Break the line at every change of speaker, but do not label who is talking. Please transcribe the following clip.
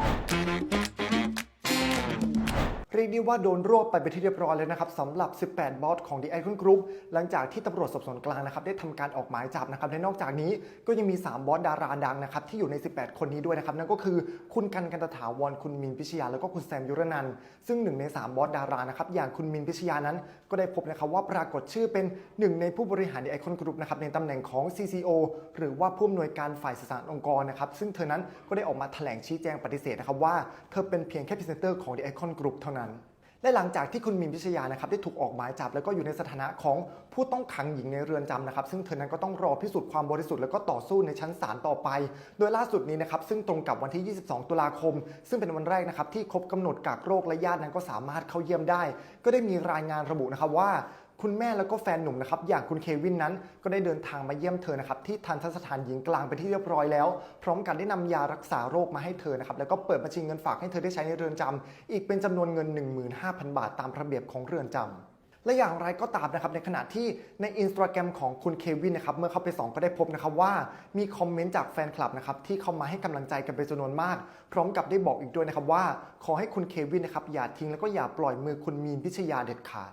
Thank you. เรียกได้ว่าโดนรวบไปเป็นที่เรียบร้อยแล้วนะครับสำหรับ 18 บอสของ The Icon Group หลังจากที่ตำรวจสอบสวนกลางนะครับได้ทำการออกหมายจับนะครับและนอกจากนี้ก็ยังมี 3 บอสดาราดังนะครับที่อยู่ใน 18 คนนี้ด้วยนะครับนั่นก็คือคุณกันกันตถาวรคุณมินพิชยา แล้วก็คุณแซมยุรนันท์ซึ่งหนึ่งใน 3 บอสดารานะครับอย่างคุณมินพิชยานั้น ก็ได้พบนะครับว่าปรากฏชื่อเป็นหนึ่งในผู้บริหาร The Icon Group นะครับในตำแหน่งของ CCO หรือว่าผู้อำนวยการฝ่ายสื่อสารองค์กรนะครับซึ่งเธอนั้นก็ได้ออกมาแถลงชี้แจงปฏิเสธนะครับว่าเธอเป็นเพียงแค่พรีเซนเตอร์ของ The Icon Group เท่านั้น และหลังจากที่คุณมินพิชยานะครับได้ถูกออกหมายจับ แล้วก็อยู่ในสถานะของผู้ต้องขังหญิงในเรือนจำนะครับซึ่งเธอนั้นก็ต้องรอพิสูจน์ความบริสุทธิ์แล้วก็ต่อสู้ในชั้นศาลต่อไป โดยล่าสุดนี้นะครับซึ่งตรงกับวันที่ 22 ตุลาคม ซึ่งเป็นวันแรกนะครับที่ครบกำหนดกักโรคและญาตินั้นก็สามารถเข้าเยี่ยมได้ ก็ได้มีรายงานระบุนะครับว่า คุณแม่แล้วก็แฟนหนุ่มนะครับอย่างคุณเควินนั้นก็ได้เดินทางมาเยี่ยมเธอนะครับที่ทันทสถานหญิงกลางไปนที่เรียบร้อยแล้ว พร้อมกันได้นำยารักษาโรคมาให้เธอนะครับแล้วก็เปิดบัญชีเงินฝากให้เธอได้ใช้ในเรือนจำอีกเป็นจำนวนเงิน 15,000 บาทตามระเบียบของเรือนจำและอย่างไรก็ตามนะครับในขณะที่ในอินสตาแกรมของคุณเควินนะครับเมื่อเข้าไปส่องก็ได้พบนะครับว่ามีคอมเมนต์จากแฟนคลับนะครับที่เข้ามาให้กำลังใจกันเป็นจำนวนมาก พร้อมกับได้บอกอีกด้วยนะครับว่า ขอให้คุณเควินนะครับอย่าทิ้งแล้วก็อย่าปล่อยมือคุณมีนพิชยาเด็ดขาด